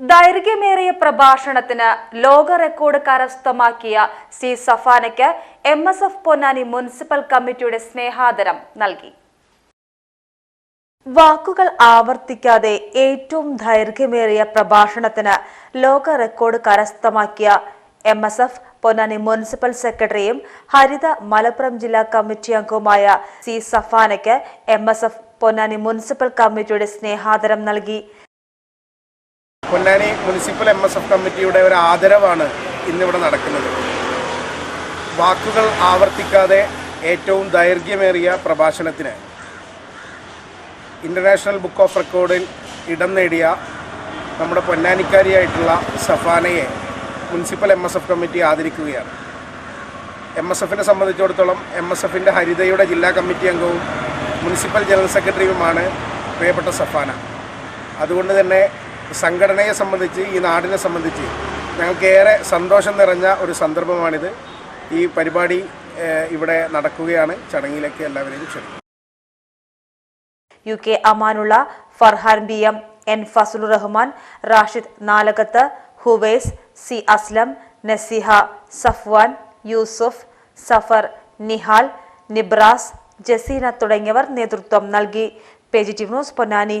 ദൈർഘ്യമേറിയ പ്രഭാഷണത്തിന് ലോക റെക്കോർഡ് കരസ്ഥമാക്കിയ C സഫാനയ്ക്ക് M S F Ponnani municipal കമ്മിറ്റിയുടെ സ്നേഹാദരം നൽകി. വാക്കുകൾ ആവർത്തിക്കാതെ ഏറ്റവും ദൈർഘ്യമേറിയ പ്രഭാഷണത്തിന് ലോക റെക്കോർഡ് കരസ്ഥമാക്കിയ M S F Ponnani municipal സെക്രട്ടറിയും ഹരിത മലപ്പുറം ജില്ലാ കമ്മിറ്റി അംഗവുമായ C സഫാനയ്ക്ക് M S F Ponnani municipal കമ്മിറ്റിയുടെ സ്നേഹാദരം നൽകി. Ponnani municipal M S F കമ്മിറ്റിയുടെ ഒരു ആദരവാണ് ഇന്നിവിടെ നടക്കുന്നത്. വാക്കുകൾ ആവർത്തിക്കാതെ ഏറ്റവും ദൈർഘ്യമേറിയ പ്രഭാഷണത്തിന് ഇന്റർനാഷണൽ ബുക്ക് ഓഫ് റെക്കോർഡിൽ ഇടം നേടിയ നമ്മുടെ പൊന്നാനിക്കാരിയായിട്ടുള്ള സഫാനയെ municipal M S F committee ആദരിക്കുകയാണ്. M S എഫിനെ സംബന്ധിച്ചിടത്തോളം എം എസ് എഫിന്റെ ഹരിതയുടെ ജില്ലാ കമ്മിറ്റി അംഗവും മുനിസിപ്പൽ ജനറൽ സെക്രട്ടറിയുമാണ് പ്രിയപ്പെട്ട സഫാന. അതുകൊണ്ട് തന്നെ സംഘടനയെ സംബന്ധിച്ച് ഈ നാടിനെ സംബന്ധിച്ച് ഞങ്ങൾക്കേറെ സന്തോഷം നിറഞ്ഞ ഒരു സന്ദർഭമാണിത്. ഈ പരിപാടി ഇവിടെ നടക്കുകയാണ്. ചടങ്ങിലേക്ക് എല്ലാവരെയും ക്ഷണിക്കും U K Amanulla Farhan B M N Fazlur Rahman Rashid Nalakath Huwais C Aslam Naziha Safwan Yusuf Safar Nihal Nibras Jaseena തുടങ്ങിയവർ നേതൃത്വം നൽകി. Positive news Ponnani.